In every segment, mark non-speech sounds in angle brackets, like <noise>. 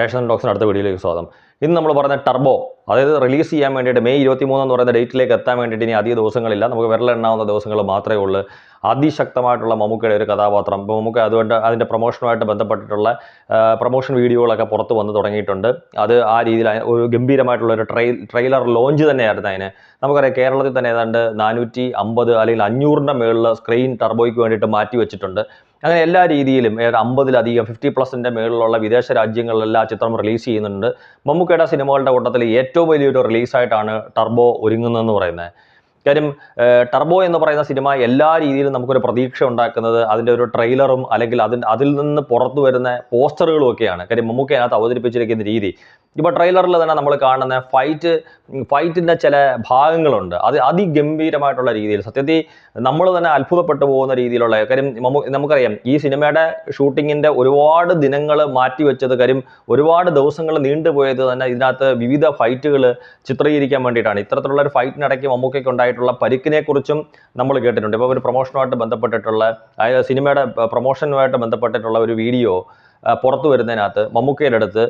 Ration ഡോക്സിന് അടുത്ത വീഡിയോയിലേക്ക് സ്വാഗതം. ഇന്ന് നമ്മൾ പറഞ്ഞ ടർബോ അതായത് റിലീസ് ചെയ്യാൻ വേണ്ടിയിട്ട് മെയ് ഇരുപത്തി മൂന്ന് എന്ന് പറയുന്ന ഡേറ്റിലേക്ക് എത്താൻ വേണ്ടിയിട്ട് ഇനി അധിക ദിവസങ്ങളില്ല. നമുക്ക് വിരലെണ്ണാവുന്ന ദിവസങ്ങൾ മാത്രമേ ഉള്ളൂ. അതിശക്തമായിട്ടുള്ള മമ്മൂക്കയുടെ ഒരു കഥാപാത്രം. ഇപ്പോൾ മമ്മൂക്ക അതുകൊണ്ട് അതിന്റെ പ്രൊമോഷനുമായിട്ട് ബന്ധപ്പെട്ടിട്ടുള്ള പ്രൊമോഷൻ വീഡിയോകളൊക്കെ പുറത്ത് വന്ന് തുടങ്ങിയിട്ടുണ്ട്. അത് ആ രീതിയിൽ ഒരു ഗംഭീരമായിട്ടുള്ള ഒരു ട്രെയിൽ ട്രെയിലർ ലോഞ്ച് തന്നെയായിരുന്നു അതിന്. നമുക്കറിയാം കേരളത്തിൽ തന്നെ ഏതാണ്ട് നാനൂറ്റി അമ്പത് അല്ലെങ്കിൽ അഞ്ഞൂറിന്റെ മുകളിൽ സ്ക്രീൻ ടർബോയ്ക്ക് വേണ്ടിയിട്ട് മാറ്റി വെച്ചിട്ടുണ്ട്. അങ്ങനെ എല്ലാ രീതിയിലും അമ്പതിലധികം ഫിഫ്റ്റി പ്ലസിന്റെ മുകളിലുള്ള വിദേശ രാജ്യങ്ങളിലെല്ലാം ചിത്രം റിലീസ് ചെയ്യുന്നുണ്ട്. മമ്മൂക്കയുടെ സിനിമകളുടെ കൂട്ടത്തിൽ ഏറ്റവും വലിയൊരു റിലീസായിട്ടാണ് ടർബോ ഒരുങ്ങുന്നതെന്ന് പറയുന്നത്. കാര്യം ടർബോ എന്ന് പറയുന്ന സിനിമ എല്ലാ രീതിയിലും നമുക്കൊരു പ്രതീക്ഷ ഉണ്ടാക്കുന്നത് അതിന്റെ ഒരു ട്രെയിലറും അല്ലെങ്കിൽ അതിൽ അതിൽ നിന്ന് പുറത്തു വരുന്ന പോസ്റ്ററുകളും ഒക്കെയാണ്. കാര്യം മമ്മൂക്ക അതിനകത്ത് അവതരിപ്പിച്ചിരിക്കുന്ന രീതി. ഇപ്പോൾ ട്രെയിലറിൽ തന്നെ നമ്മൾ കാണുന്ന ഫൈറ്റ് ഫൈറ്റിന്റെ ചില ഭാഗങ്ങളുണ്ട്. അത് അതിഗംഭീരമായിട്ടുള്ള രീതിയിൽ സത്യത്തിൽ നമ്മൾ തന്നെ അത്ഭുതപ്പെട്ടു പോകുന്ന രീതിയിലുള്ള കാര്യം നമുക്കറിയാം ഈ സിനിമയുടെ ഷൂട്ടിങ്ങിന്റെ ഒരുപാട് ദിനങ്ങൾ മാറ്റിവെച്ചത് കാര്യം ഒരുപാട് ദിവസങ്ങൾ നീണ്ടുപോയത് തന്നെ ഇതിനകത്ത് വിവിധ ഫൈറ്റുകൾ ചിത്രീകരിക്കാൻ വേണ്ടിയിട്ടാണ്. ഇത്തരത്തിലുള്ള ഒരു ഫൈറ്റിനിടയ്ക്ക് മമ്മൂക്കയ്ക്ക് ഉണ്ടായിട്ടുള്ള പരിക്കിനെക്കുറിച്ചും നമ്മൾ കേട്ടിട്ടുണ്ട്. ഇപ്പോൾ ഒരു പ്രൊമോഷനുമായിട്ട് ബന്ധപ്പെട്ടിട്ടുള്ള സിനിമയുടെ പ്രൊമോഷനുമായിട്ട് ബന്ധപ്പെട്ടിട്ടുള്ള ഒരു വീഡിയോ പുറത്തു വരുന്നതിനകത്ത് മമ്മൂക്കയുടെ അടുത്ത്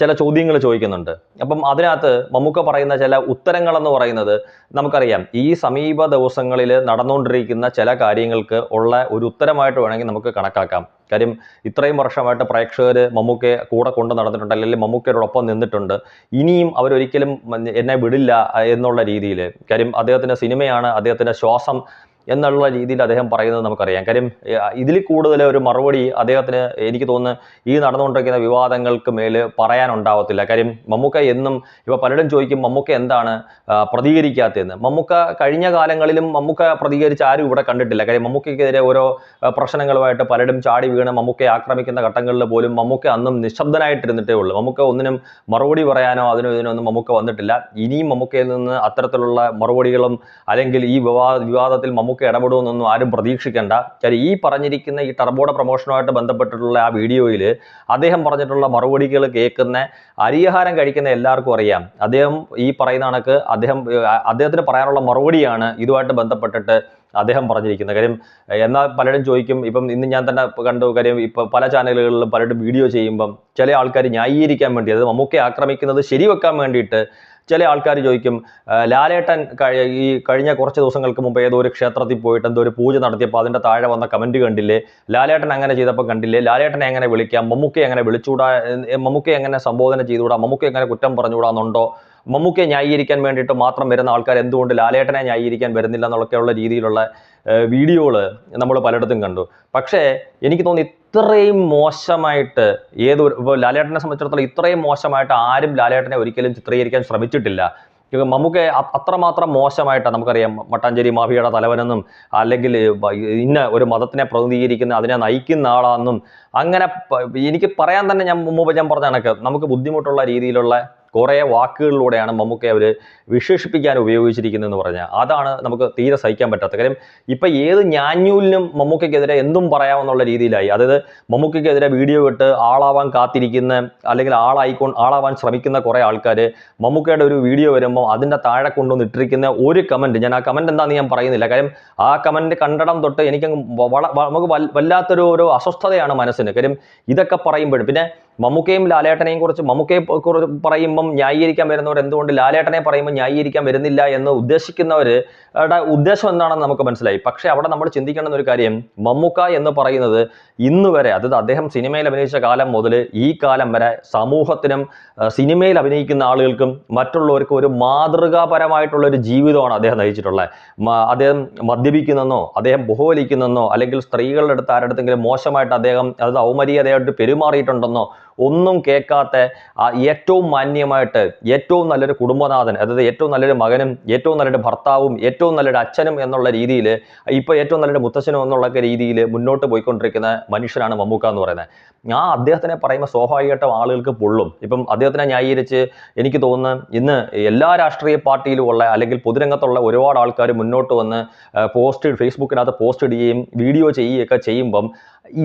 ചില ചോദ്യങ്ങൾ ചോദിക്കുന്നുണ്ട്. അപ്പം അതിനകത്ത് മമ്മൂക്ക പറയുന്ന ചില ഉത്തരങ്ങളെന്ന് പറയുന്നത് നമുക്കറിയാം. ഈ സമീപ ദിവസങ്ങളിൽ നടന്നുകൊണ്ടിരിക്കുന്ന ചില കാര്യങ്ങൾക്ക് ഉള്ള ഒരു ഉത്തരമായിട്ട് വേണമെങ്കിൽ നമുക്ക് കണക്കാക്കാം. കാര്യം ഇത്രയും വർഷമായിട്ട് പ്രേക്ഷകർ മമ്മൂക്കയെ കൂടെ കൊണ്ട് നടന്നിട്ടുണ്ട് അല്ലെങ്കിൽ മമ്മൂക്കയോടൊപ്പം നിന്നിട്ടുണ്ട്. ഇനിയും അവരൊരിക്കലും എന്നെ വിടില്ല എന്നുള്ള രീതിയിൽ. കാര്യം അദ്ദേഹത്തിന്റെ സിനിമയാണ് അദ്ദേഹത്തിന്റെ ശ്വാസം എന്നുള്ള രീതിയിൽ അദ്ദേഹം പറയുന്നത് നമുക്കറിയാം. കാര്യം ഇതിൽ കൂടുതൽ ഒരു മറുപടി അദ്ദേഹത്തിന് എനിക്ക് തോന്നുന്നു ഈ നടന്നുകൊണ്ടിരിക്കുന്ന വിവാദങ്ങൾക്ക് മേൽ പറയാനുണ്ടാവത്തില്ല. കാര്യം മമ്മൂക്ക എന്നും ഇപ്പോൾ പലരും ചോദിക്കും മമ്മൂക്ക എന്താണ് പ്രതികരിക്കാത്തതെന്ന്. മമ്മൂക്ക കഴിഞ്ഞ കാലങ്ങളിലും മമ്മൂക്ക പ്രതികരിച്ച് ആരും ഇവിടെ കണ്ടിട്ടില്ല. കാര്യം മമ്മൂക്കയ്ക്കെതിരെ ഓരോ പ്രശ്നങ്ങളുമായിട്ട് പലരും ചാടി വീണ് മമ്മൂക്കയെ ആക്രമിക്കുന്ന ഘട്ടങ്ങളിൽ പോലും മമ്മൂക്ക അന്നും നിശബ്ദനായിട്ടിരുന്നിട്ടേ ഉള്ളൂ. മമ്മൂക്ക ഒന്നിനും മറുപടി പറയാനോ അതിനോ ഇതിനോ ഒന്നും മമ്മൂക്ക വന്നിട്ടില്ല. ഇനിയും മമ്മൂക്കയിൽ നിന്ന് അത്തരത്തിലുള്ള മറുപടികളും അല്ലെങ്കിൽ ഈ വിവാദ വിവാദത്തിൽ മമ്മൂക്ക ഇടപെടുമെന്നൊന്നും ആരും പ്രതീക്ഷിക്കേണ്ട. കാര്യം ഈ പറഞ്ഞിരിക്കുന്ന ഈ ടർബോയുടെ പ്രൊമോഷനുമായിട്ട് ബന്ധപ്പെട്ടിട്ടുള്ള ആ വീഡിയോയിൽ അദ്ദേഹം പറഞ്ഞിട്ടുള്ള മറുപടികൾ കേൾക്കുന്ന അരിയാഹാരം കഴിക്കുന്ന എല്ലാവർക്കും അറിയാം. അദ്ദേഹം ഈ പറയുന്ന കണക്ക് അദ്ദേഹം അദ്ദേഹത്തിന് പറയാനുള്ള മറുപടിയാണ് ഇതുമായിട്ട് ബന്ധപ്പെട്ടിട്ട് അദ്ദേഹം പറഞ്ഞിരിക്കുന്നത്. കാര്യം എന്നാൽ പലരും ചോദിക്കും ഇപ്പം ഇന്ന് ഞാൻ തന്നെ കണ്ടു കാര്യം ഇപ്പം പല ചാനലുകളിലും പലരും വീഡിയോ ചെയ്യുമ്പം ചില ആൾക്കാർ ന്യായീകരിക്കാൻ വേണ്ടി അത് മമ്മൂക്കെ ആക്രമിക്കുന്നത് ശരിവെക്കാൻ വേണ്ടിയിട്ട് ചില ആൾക്കാർ ചോദിക്കും ലാലേട്ടൻ ഈ കഴിഞ്ഞ കുറച്ച് ദിവസങ്ങൾക്ക് മുമ്പ് ഏതോ ഒരു ക്ഷേത്രത്തിൽ പോയിട്ട് എന്തോ ഒരു പൂജ നടത്തിയപ്പോൾ അതിന്റെ താഴെ വന്ന കമന്റ് കണ്ടില്ലേ? ലാലേട്ടൻ അങ്ങനെ ചെയ്തപ്പോൾ കണ്ടില്ലേ? ലാലേട്ടനെ എങ്ങനെ വിളിക്കാം? മമ്മൂക്കയെ എങ്ങനെ വിളിച്ചുകൂടാ മമ്മൂക്കെ എങ്ങനെ സംബോധന ചെയ്തുകൂടാ? മമ്മൂക്കയെ എങ്ങനെ കുറ്റം പറഞ്ഞുകൂടാന്നുണ്ടോ? മമ്മൂക്കയെ ന്യായീകരിക്കാൻ വേണ്ടിയിട്ട് മാത്രം വരുന്ന ആൾക്കാർ എന്തുകൊണ്ട് ലാലേട്ടനെ ന്യായീകരിക്കാൻ വരുന്നില്ല എന്നൊക്കെയുള്ള രീതിയിലുള്ള വീഡിയോകൾ നമ്മൾ പലയിടത്തും കണ്ടു. പക്ഷേ എനിക്ക് തോന്നി ഇത്രയും മോശമായിട്ട് ഏതൊരു ഇപ്പോൾ ലാലേട്ടനെ സംബന്ധിച്ചിടത്തോളം ഇത്രയും മോശമായിട്ട് ആരും ലാലേട്ടനെ ഒരിക്കലും ചിത്രീകരിക്കാൻ ശ്രമിച്ചിട്ടില്ല. മമ്മൂക്ക അത്രമാത്രം മോശമായിട്ടാണ് നമുക്കറിയാം. മട്ടാഞ്ചേരി മാഫിയുടെ തലവനെന്നും അല്ലെങ്കിൽ ഇന്ന ഒരു മതത്തിനെ പ്രതിനിധീകരിക്കുന്ന അതിനെ നയിക്കുന്ന ആളാണെന്നും അങ്ങനെ എനിക്ക് പറയാൻ തന്നെ ഞാൻ മുമ്പ് ഞാൻ പറഞ്ഞ കണക്ക്. നമുക്ക് ബുദ്ധിമുട്ടുള്ള രീതിയിലുള്ള കുറേ വാക്കുകളിലൂടെയാണ് മമ്മൂക്കയെ അവർ വിശേഷിപ്പിക്കാൻ ഉപയോഗിച്ചിരിക്കുന്നതെന്ന് പറഞ്ഞാൽ അതാണ് നമുക്ക് തീരെ സഹിക്കാൻ പറ്റാത്ത കാര്യം. ഇപ്പം ഏത് ഞാഞ്ഞൂലിനും മമ്മൂക്കയ്ക്കെതിരെ എന്തും പറയാമെന്നുള്ള രീതിയിലായി. അതായത് മമ്മൂക്കയ്ക്കെതിരെ വീഡിയോ ഇട്ട് ആളാവാൻ കാത്തിരിക്കുന്ന അല്ലെങ്കിൽ ആളായിക്കൊ ആളാവാൻ ശ്രമിക്കുന്ന കുറേ ആൾക്കാർ മമ്മൂക്കയുടെ ഒരു വീഡിയോ വരുമ്പോൾ അതിന്റെ താഴെ കൊണ്ടുവന്ന് ഇട്ടിരിക്കുന്ന ഒരു കമന്റ് ഞാൻ ആ കമന്റ് എന്താണെന്ന് ഞാൻ പറയുന്നില്ല. കാര്യം ആ കമന്റ് കണ്ടടം തൊട്ട് എനിക്ക് നമുക്ക് വല്ലാത്തൊരു ഒരു അസ്വസ്ഥതയാണ് മനസ്സിന്. കാര്യം ഇതൊക്കെ പറയുമ്പോഴും പിന്നെ മമ്മൂക്കയും ലാലേട്ടനെയും കുറിച്ച് മമ്മൂക്കയെ കുറിച്ച് പറയുമ്പം ന്യായീകരിക്കാൻ വരുന്നവർ എന്തുകൊണ്ട് ലാലേട്ടനെ പറയുമ്പോൾ ന്യായീകരിക്കാൻ വരുന്നില്ല എന്ന് ഉദ്ദേശിക്കുന്നവരുടെ ഉദ്ദേശം എന്താണെന്ന് നമുക്ക് മനസ്സിലായി. പക്ഷേ അവിടെ നമ്മൾ ചിന്തിക്കേണ്ടുന്ന ഒരു കാര്യം മമ്മൂക്ക എന്ന് പറയുന്നത് ഇന്ന് വരെ അതായത് അദ്ദേഹം സിനിമയിൽ അഭിനയിച്ച കാലം മുതൽ ഈ കാലം വരെ സമൂഹത്തിനും സിനിമയിൽ അഭിനയിക്കുന്ന ആളുകൾക്കും മറ്റുള്ളവർക്കും ഒരു മാതൃകാപരമായിട്ടുള്ള ഒരു ജീവിതമാണ് അദ്ദേഹം നയിച്ചിട്ടുള്ളത്. അദ്ദേഹം മദ്യപിക്കുന്നെന്നോ അദ്ദേഹം ബഹുവലിക്കുന്നെന്നോ അല്ലെങ്കിൽ സ്ത്രീകളുടെ അടുത്ത് ആരുടെ അടുത്തെങ്കിലും മോശമായിട്ട് അദ്ദേഹം അതായത് ഔമര്യാദയായിട്ട് പെരുമാറിയിട്ടുണ്ടെന്നോ ഒന്നും കേൾക്കാത്ത ഏറ്റവും മാന്യമായിട്ട് ഏറ്റവും നല്ലൊരു കുടുംബനാഥൻ അതായത് ഏറ്റവും നല്ലൊരു മകനും ഏറ്റവും നല്ലൊരു ഭർത്താവും ഏറ്റവും നല്ലൊരു അച്ഛനും എന്നുള്ള രീതിയിൽ ഇപ്പോൾ ഏറ്റവും നല്ലൊരു മുത്തച്ഛനും എന്നുള്ള രീതിയിൽ മുന്നോട്ട് പോയിക്കൊണ്ടിരിക്കുന്ന മനുഷ്യനാണ് മമ്മൂക്ക എന്ന് പറയുന്നത്. ആ അദ്ദേഹത്തിനെ പറയുമ്പോൾ സ്വാഭാവികമായിട്ടും ആളുകൾക്ക് പൊള്ളും. ഇപ്പം അദ്ദേഹത്തിനെ ന്യായീകരിച്ച് എനിക്ക് തോന്നുന്നു ഇന്ന് എല്ലാ രാഷ്ട്രീയ പാർട്ടിയിലും ഉള്ള അല്ലെങ്കിൽ പൊതുരംഗത്തുള്ള ഒരുപാട് ആൾക്കാർ മുന്നോട്ട് വന്ന് പോസ്റ്റ് ഫേസ്ബുക്കിനകത്ത് പോസ്റ്റ് ഇടുകയും വീഡിയോ ചെയ്യുകയൊക്കെ ചെയ്യുമ്പം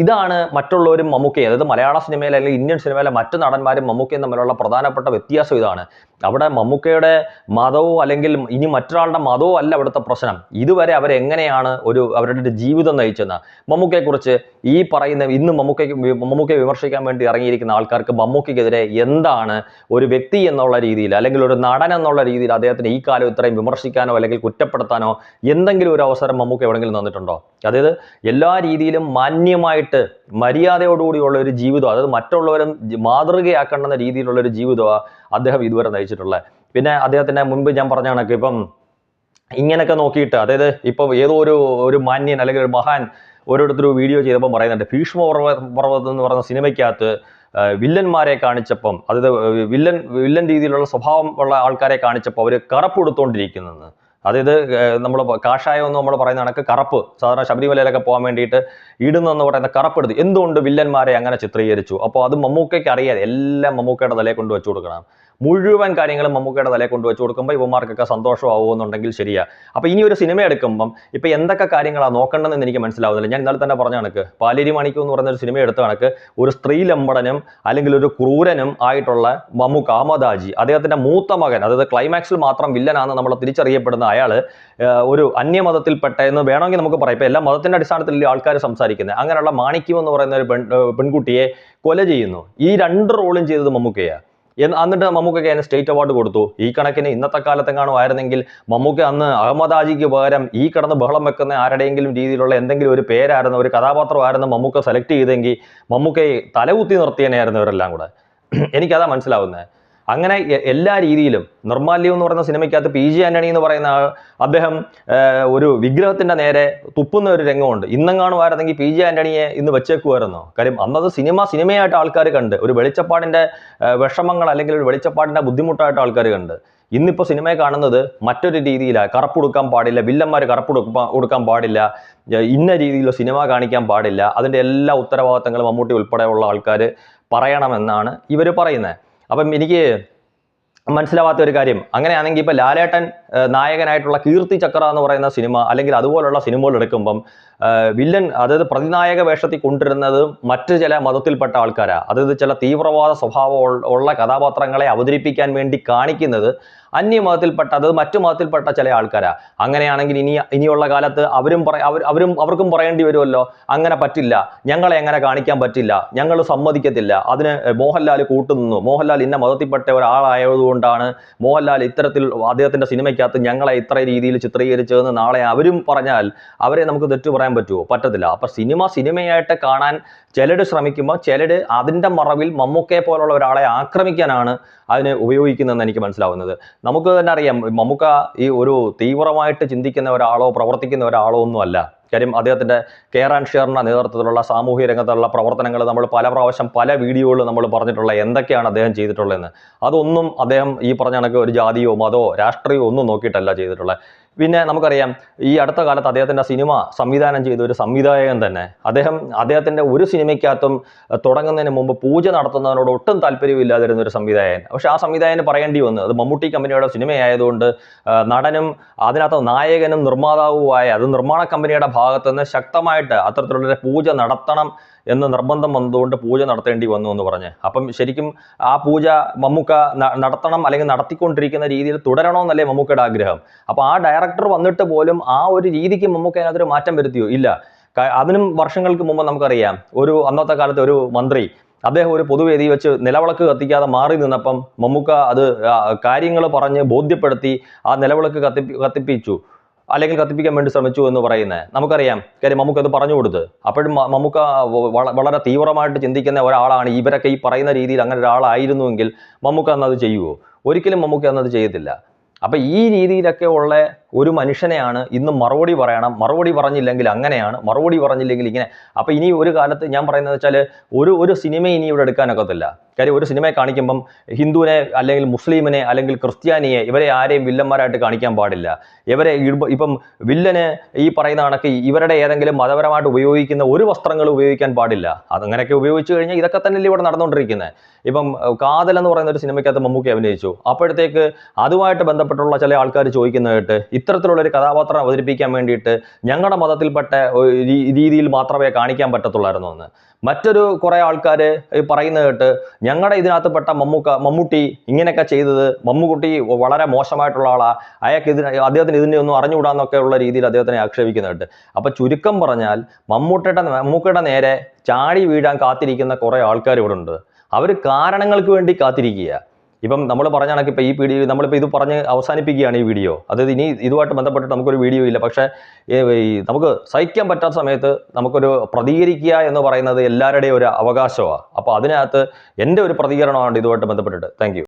ഇതാണ് മറ്റുള്ളവരും മമ്മൂക്കയും. അതായത് മലയാള സിനിമയിൽ അല്ലെങ്കിൽ ഇന്ത്യൻ സിനിമയിലെ മറ്റു നടന്മാരും മമ്മൂക്കയും തമ്മിലുള്ള പ്രധാനപ്പെട്ട വ്യത്യാസം ഇതാണ്. അവിടെ മമ്മൂക്കയുടെ മതമോ അല്ലെങ്കിൽ ഇനി മറ്റൊരാളുടെ മതമോ അല്ല അവിടുത്തെ പ്രശ്നം. ഇതുവരെ അവരെങ്ങനെയാണ് ഒരു അവരുടെ ജീവിതം നയിച്ചെന്ന്. മമ്മൂക്കയെക്കുറിച്ച് ഈ പറയുന്ന ഇന്ന് മമ്മൂക്കയ്ക്ക് മമ്മൂക്കയെ വിമർശിക്കാൻ വേണ്ടി ഇറങ്ങിയിരിക്കുന്ന ആൾക്കാർക്ക് മമ്മൂക്കയ്ക്കെതിരെ എന്താണ് ഒരു വ്യക്തി എന്നുള്ള രീതിയിൽ അല്ലെങ്കിൽ ഒരു നടൻ എന്നുള്ള രീതിയിൽ അദ്ദേഹത്തിന് ഈ കാലം ഇത്രയും വിമർശിക്കാനോ അല്ലെങ്കിൽ കുറ്റപ്പെടുത്താനോ എന്തെങ്കിലും ഒരു അവസരം മമ്മൂക്ക എവിടെയെങ്കിലും തന്നിട്ടുണ്ടോ? അതായത് എല്ലാ രീതിയിലും മാന്യമായിട്ട് മര്യാദയോടുകൂടിയുള്ള ഒരു ജീവിതം അതായത് മറ്റുള്ളവരും ജ- മാതൃകയാക്കേണ്ടുന്ന രീതിയിലുള്ള ഒരു ജീവിതമാണ് അദ്ദേഹം ഇതുവരെ നയിച്ചിട്ടുള്ളത്. പിന്നെ അദ്ദേഹത്തിന്റെ മുൻപ് ഞാൻ പറഞ്ഞ കണക്ക് ഇപ്പം ഇങ്ങനെയൊക്കെ നോക്കിയിട്ട് അതായത് ഇപ്പം ഏതോ ഒരു ഒരു മാന്യൻ അല്ലെങ്കിൽ ഒരു മഹാൻ ഓരോരുത്തരും വീഡിയോ ചെയ്തപ്പോൾ പറയുന്നുണ്ട്. ഭീഷ്മ പർവ പർവതം എന്ന് പറഞ്ഞ സിനിമയ്ക്കകത്ത് വില്ലന്മാരെ കാണിച്ചപ്പം അതായത് വില്ലൻ വില്ലൻ രീതിയിലുള്ള സ്വഭാവം ഉള്ള ആൾക്കാരെ കാണിച്ചപ്പോൾ അവർ കറപ്പെടുത്തോണ്ടിരിക്കുന്നെന്ന് അതായത് നമ്മൾ കാഷായം എന്ന് നമ്മൾ പറയുന്ന കണക്ക് കറപ്പ്. സാധാരണ ശബരിമലയിലൊക്കെ പോകാൻ വേണ്ടിയിട്ട് ഇടുന്നെന്ന് പറയുന്ന കറപ്പെടുത്തി എന്തുകൊണ്ട് വില്ലന്മാരെ അങ്ങനെ ചിത്രീകരിച്ചു? അപ്പോൾ അത് മമ്മൂക്കയ്ക്ക് അറിയാതെ എല്ലാം മമ്മൂക്കയുടെ തലയെ കൊണ്ട് വെച്ചു കൊടുക്കണം. മുഴുവൻ കാര്യങ്ങളും മമ്മൂക്കയുടെ തലയെ കൊണ്ട് വെച്ച് കൊടുക്കുമ്പോൾ ഇവന്മാർക്കൊക്കെ സന്തോഷമാവുമെന്നുണ്ടെങ്കിൽ ശരിയാ. അപ്പോൾ ഇനി ഒരു സിനിമ എടുക്കുമ്പം ഇപ്പോൾ എന്തൊക്കെ കാര്യങ്ങളാണ് നോക്കേണ്ടതെന്ന് എനിക്ക് മനസ്സിലാവുന്നില്ല. ഞാൻ ഇന്നലെ തന്നെ പറഞ്ഞ കണക്ക് പാലേരി മാണിക്കു എന്ന് പറഞ്ഞൊരു സിനിമ എടുത്ത കണക്ക് ഒരു സ്ത്രീ ലമ്പടനും അല്ലെങ്കിൽ ഒരു ക്രൂരനും ആയിട്ടുള്ള മമ്മൂക്ക അഹമ്മദാജി അദ്ദേഹത്തിന്റെ മൂത്ത മകൻ അതായത് ക്ലൈമാക്സിൽ മാത്രം വില്ലനാണെന്ന് നമ്മൾ തിരിച്ചറിയപ്പെടുന്ന അയാൾ ഒരു അന്യമതത്തിൽപ്പെട്ട എന്ന് വേണമെങ്കിൽ നമുക്ക് പറയാം. ഇപ്പോൾ എല്ലാ മതത്തിന്റെ അടിസ്ഥാനത്തിൽ ആൾക്കാർ സംസാരിക്കുന്നത് അങ്ങനെയുള്ള മാണിക്യം എന്ന് പറയുന്ന ഒരു പെൺ പെൺകുട്ടിയെ കൊല ചെയ്യുന്നു. ഈ രണ്ട് റോളും ചെയ്തത് മമ്മൂക്കയാണ് എന്നിട്ട് മമ്മൂക്കൊക്കെ അതിന് സ്റ്റേറ്റ് അവാർഡ് കൊടുത്തു. ഈ കണക്കിന് ഇന്നത്തെ കാലത്തെങ്ങാനും ആയിരുന്നെങ്കിൽ മമ്മൂക്ക അന്ന് അഹമ്മദാജിക്ക് പകരം ഈ കിടന്ന് ബഹളം വെക്കുന്ന ആരുടെയെങ്കിലും രീതിയിലുള്ള എന്തെങ്കിലും ഒരു പേരായിരുന്നു ഒരു കഥാപാത്രമായിരുന്നു മമ്മൂക്ക സെലക്ട് ചെയ്തെങ്കിൽ മമ്മൂക്കയെ തലകുത്തി നിർത്തിയനായിരുന്നു ഇവരെല്ലാം കൂടെ. <clears throat> എനിക്കതാ മനസ്സിലാവുന്നത് അങ്ങനെ എല്ലാ രീതിയിലും നിർമാല്യം എന്ന് പറയുന്ന സിനിമയ്ക്കകത്ത് പി ജി ആന്റണി എന്ന് പറയുന്ന അദ്ദേഹം ഒരു വിഗ്രഹത്തിന്റെ നേരെ തുപ്പുന്ന ഒരു രംഗമുണ്ട്. ഇന്നെങ്ങാനും ആയിരുന്നെങ്കിൽ പി ജി ആന്റണിയെ ഇന്ന് വെച്ചേക്കുമായിരുന്നോ കാര്യം അന്നത് സിനിമ സിനിമയായിട്ട് ആൾക്കാർ കണ്ട് ഒരു വെളിച്ചപ്പാടിന്റെ ആഹ്, വിഷമങ്ങൾ അല്ലെങ്കിൽ ഒരു വെളിച്ചപ്പാടിന്റെ ബുദ്ധിമുട്ടായിട്ട് ആൾക്കാർ കണ്ട്. ഇന്നിപ്പോൾ സിനിമയെ കാണുന്നത് മറ്റൊരു രീതിയിലാണ് കറുപ്പ് കൊടുക്കാൻ പാടില്ല വില്ലന്മാർ കറുപ്പ് കൊടുക്കാൻ പാടില്ല ഇന്ന രീതിയിലുള്ള സിനിമ കാണിക്കാൻ പാടില്ല. അതിന്റെ എല്ലാ ഉത്തരവാദിത്തങ്ങളും മമ്മൂട്ടി ഉൾപ്പെടെയുള്ള ആൾക്കാർ പറയണമെന്നാണ് ഇവർ പറയുന്നത് അപ്പം എനിക്ക് മനസ്സിലാവാത്ത ഒരു കാര്യം. അങ്ങനെയാണെങ്കിൽ ഇപ്പം ലാലേട്ടൻ നായകനായിട്ടുള്ള കീർത്തി ചക്ര എന്ന് പറയുന്ന സിനിമ അല്ലെങ്കിൽ അതുപോലുള്ള സിനിമകൾ എടുക്കുമ്പം വില്ലൻ അതായത് പ്രതിനായക വേഷത്തിൽ കൊണ്ടുവരുന്നത് മറ്റ് ചില മതത്തിൽപ്പെട്ട ആൾക്കാരാണ് അതായത് ചില തീവ്രവാദ സ്വഭാവം ഉള്ള കഥാപാത്രങ്ങളെ അവതരിപ്പിക്കാൻ വേണ്ടി കാണിക്കുന്നത് അന്യമതത്തിൽപ്പെട്ട അതായത് മറ്റു മതത്തിൽപ്പെട്ട ചില ആൾക്കാരാ. അങ്ങനെയാണെങ്കിൽ ഇനി ഇനിയുള്ള കാലത്ത് അവരും പറ അവരും അവർക്കും പറയേണ്ടി വരുമല്ലോ. അങ്ങനെ പറ്റില്ല. ഞങ്ങളെ അങ്ങനെ കാണിക്കാൻ പറ്റില്ല. ഞങ്ങൾ സമ്മതിക്കത്തില്ല. അതിന് മോഹൻലാൽ കൂട്ടുനിന്നു. മോഹൻലാൽ ഇന്ന മതത്തിൽപ്പെട്ട ഒരാളായതുകൊണ്ടാണ് മോഹൻലാൽ ഇത്തരത്തിൽ അദ്ദേഹത്തിന്റെ സിനിമയ്ക്കകത്ത് ഞങ്ങളെ ഇത്ര രീതിയിൽ ചിത്രീകരിച്ചതെന്ന് നാളെ അവരും പറഞ്ഞാൽ അവരെ നമുക്ക് തെറ്റു പറയാൻ പറ്റുമോ? പറ്റത്തില്ല. അപ്പൊ സിനിമ സിനിമയായിട്ട് കാണാൻ ചിലട് ശ്രമിക്കുമ്പോൾ ചിലട് അതിന്റെ മറവിൽ മമ്മൂക്കയെ പോലുള്ള ഒരാളെ ആക്രമിക്കാനാണ് അതിനെ ഉപയോഗിക്കുന്നതെന്ന് എനിക്ക് മനസ്സിലാവുന്നത്. നമുക്ക് തന്നെ അറിയാം മമ്മൂക്ക ഈ ഒരു തീവ്രമായിട്ട് ചിന്തിക്കുന്ന ഒരാളോ പ്രവർത്തിക്കുന്ന ഒരാളോ ഒന്നുമല്ല കാര്യം അദ്ദേഹത്തിന്റെ കെയർ ആൻഡ് ഷെയറിന്റെ നേതൃത്വത്തിലുള്ള സാമൂഹ്യ രംഗത്തുള്ള പ്രവർത്തനങ്ങൾ നമ്മൾ പല പ്രാവശ്യം പല വീഡിയോകളിൽ നമ്മൾ പറഞ്ഞിട്ടുള്ള എന്തൊക്കെയാണ് അദ്ദേഹം ചെയ്തിട്ടുള്ളതെന്ന്. അതൊന്നും അദ്ദേഹം ഈ പറഞ്ഞ കണക്ക് ഒരു ജാതിയോ മതമോ രാഷ്ട്രീയമോ ഒന്നും നോക്കിയിട്ടല്ല ചെയ്തിട്ടുള്ളത്. പിന്നെ നമുക്കറിയാം ഈ അടുത്ത കാലത്ത് അദ്ദേഹത്തിന്റെ സിനിമ സംവിധാനം ചെയ്ത ഒരു സംവിധായകൻ തന്നെ. അദ്ദേഹം അദ്ദേഹത്തിന്റെ ഒരു സിനിമയ്ക്കകത്തും തുടങ്ങുന്നതിന് മുമ്പ് പൂജ നടത്തുന്നതിനോട് ഒട്ടും താല്പര്യമില്ലാതിരുന്ന ഒരു സംവിധായകൻ. പക്ഷേ ആ സംവിധായകന് പറയേണ്ടി വന്നു. അത് മമ്മൂട്ടി കമ്പനിയുടെ സിനിമയായതുകൊണ്ട് നടനും അതിനകത്ത് നായകനും നിർമ്മാതാവുമായ അത് നിർമ്മാണ കമ്പനിയുടെ ഭാഗത്തുനിന്ന് ശക്തമായിട്ട് അത്തരത്തിലുള്ളൊരു പൂജ നടത്തണം എന്ന് നിർബന്ധം വന്നതുകൊണ്ട് പൂജ നടത്തേണ്ടി വന്നു എന്ന് പറഞ്ഞ്. അപ്പം ശരിക്കും ആ പൂജ മമ്മൂക്ക നടത്തണം അല്ലെങ്കിൽ നടത്തിക്കൊണ്ടിരിക്കുന്ന രീതിയിൽ തുടരണമെന്നല്ലേ മമ്മൂക്കയുടെ ആഗ്രഹം. അപ്പോൾ ആ ഡയറക്ടർ വന്നിട്ട് പോലും ആ ഒരു രീതിക്ക് മമ്മൂക്ക അതിനകത്തൊരു മാറ്റം വരുത്തിയോ? ഇല്ല. അതിനും വർഷങ്ങൾക്ക് മുമ്പ് നമുക്കറിയാം. ഒരു അന്നത്തെ കാലത്ത് ഒരു മന്ത്രി അദ്ദേഹം ഒരു പൊതുവേദി വെച്ച് നിലവിളക്ക് കത്തിക്കാതെ മാറി നിന്നപ്പം മമ്മൂക്ക അത് കാര്യങ്ങൾ പറഞ്ഞ് ബോധ്യപ്പെടുത്തി ആ നിലവിളക്ക് കത്തിപ്പി കത്തിപ്പിച്ചു. അല്ലെങ്കിൽ കത്തിപ്പിക്കാൻ വേണ്ടി ശ്രമിച്ചു എന്ന് പറയുന്നത് നമുക്കറിയാം കാര്യം മമ്മൂക്ക അത് പറഞ്ഞു കൊടുത്ത്. അപ്പോഴും മമ്മൂക്ക വളരെ തീവ്രമായിട്ട് ചിന്തിക്കുന്ന ഒരാളാണ്. ഇവരൊക്കെ ഈ പറയുന്ന രീതിയിൽ അങ്ങനെ ഒരാളായിരുന്നുവെങ്കിൽ മമ്മൂക്ക അന്നത് ചെയ്യുമോ ഒരിക്കലും മമ്മൂക്ക അന്നത് ചെയ്യത്തില്ല. അപ്പം ഈ രീതിയിലൊക്കെ ഉള്ള ഒരു മനുഷ്യനെയാണ് ഇന്ന് മറുപടി പറയണം. മറുപടി പറഞ്ഞില്ലെങ്കിൽ അങ്ങനെയാണ് മറുപടി പറഞ്ഞില്ലെങ്കിൽ ഇങ്ങനെ. അപ്പം ഇനി ഒരു കാലത്ത് ഞാൻ പറയുന്നത് വെച്ചാൽ ഒരു ഒരു സിനിമ ഇനി ഇവിടെ എടുക്കാനൊക്കത്തില്ല. കാര്യം ഒരു സിനിമയെ കാണിക്കുമ്പം ഹിന്ദുവിനെ അല്ലെങ്കിൽ മുസ്ലിമിനെ അല്ലെങ്കിൽ ക്രിസ്ത്യാനിയെ ഇവരെ ആരെയും വില്ലന്മാരായിട്ട് കാണിക്കാൻ പാടില്ല. ഇവരെ ഇപ്പം വില്ലന് ഈ പറയുന്ന കണക്ക് ഇവരുടെ ഏതെങ്കിലും മതപരമായിട്ട് ഉപയോഗിക്കുന്ന ഒരു വസ്ത്രങ്ങൾ ഉപയോഗിക്കാൻ പാടില്ല. അതങ്ങനെയൊക്കെ ഉപയോഗിച്ചു കഴിഞ്ഞാൽ ഇതൊക്കെ തന്നെയല്ലേ ഇവിടെ നടന്നുകൊണ്ടിരിക്കുന്നത്. ഇപ്പം കാതൽ എന്ന് പറയുന്ന ഒരു സിനിമയ്ക്കകത്ത് മമ്മൂക്കി അഭിനയിച്ചു. അപ്പോഴത്തേക്ക് അതുമായിട്ട് ബന്ധപ്പെട്ടുള്ള ചില ആൾക്കാർ ചോദിക്കുന്നതായിട്ട് ഇത്തരത്തിലുള്ളൊരു കഥാപാത്രം അവതരിപ്പിക്കാൻ വേണ്ടിയിട്ട് ഞങ്ങളുടെ മതത്തിൽപ്പെട്ട രീതിയിൽ മാത്രമേ കാണിക്കാൻ പറ്റത്തുള്ളായിരുന്നു എന്ന്. മറ്റൊരു കുറേ ആൾക്കാർ പറയുന്നത് കേട്ട് ഞങ്ങളുടെ ഇതിനകത്ത് പെട്ട മമ്മൂക്ക മമ്മൂട്ടി ഇങ്ങനെയൊക്കെ ചെയ്തത് മമ്മൂക്കുട്ടി വളരെ മോശമായിട്ടുള്ള ആളാ. അയാൾക്ക് ഇതിന് അദ്ദേഹത്തിന് ഇതിന്റെ ഒന്നും അറിഞ്ഞുകൂടാന്നൊക്കെ ഉള്ള രീതിയിൽ അദ്ദേഹത്തിനെ ആക്ഷേപിക്കുന്നുണ്ട്. അപ്പൊ ചുരുക്കം പറഞ്ഞാൽ മമ്മൂട്ടിയുടെ മമ്മൂക്കയുടെ നേരെ ചാടി വീഴാൻ കാത്തിരിക്കുന്ന കുറേ ആൾക്കാർ ഇവിടെ ഉണ്ട് അവർ കാരണങ്ങൾക്ക് വേണ്ടി കാത്തിരിക്കുക. ഇപ്പം നമ്മൾ പറഞ്ഞ കണക്ക് ഇപ്പം ഈ വീഡിയോ നമ്മളിപ്പോൾ ഇത് പറഞ്ഞ് അവസാനിപ്പിക്കുകയാണ് ഈ വീഡിയോ. അതായത് ഇനി ഇതുമായിട്ട് ബന്ധപ്പെട്ടിട്ട് നമുക്കൊരു വീഡിയോ ഇല്ല. പക്ഷേ നമുക്ക് സഹിക്കാൻ പറ്റാത്ത സമയത്ത് നമുക്കൊരു പ്രതികരിക്കുക എന്ന് പറയുന്നത് എല്ലാവരുടെയും ഒരു അവകാശമാണ് അപ്പോൾ അതിനകത്ത് എന്റെ ഒരു പ്രതികരണമാണ് ഇതുമായിട്ട് ബന്ധപ്പെട്ടിട്ട്. താങ്ക്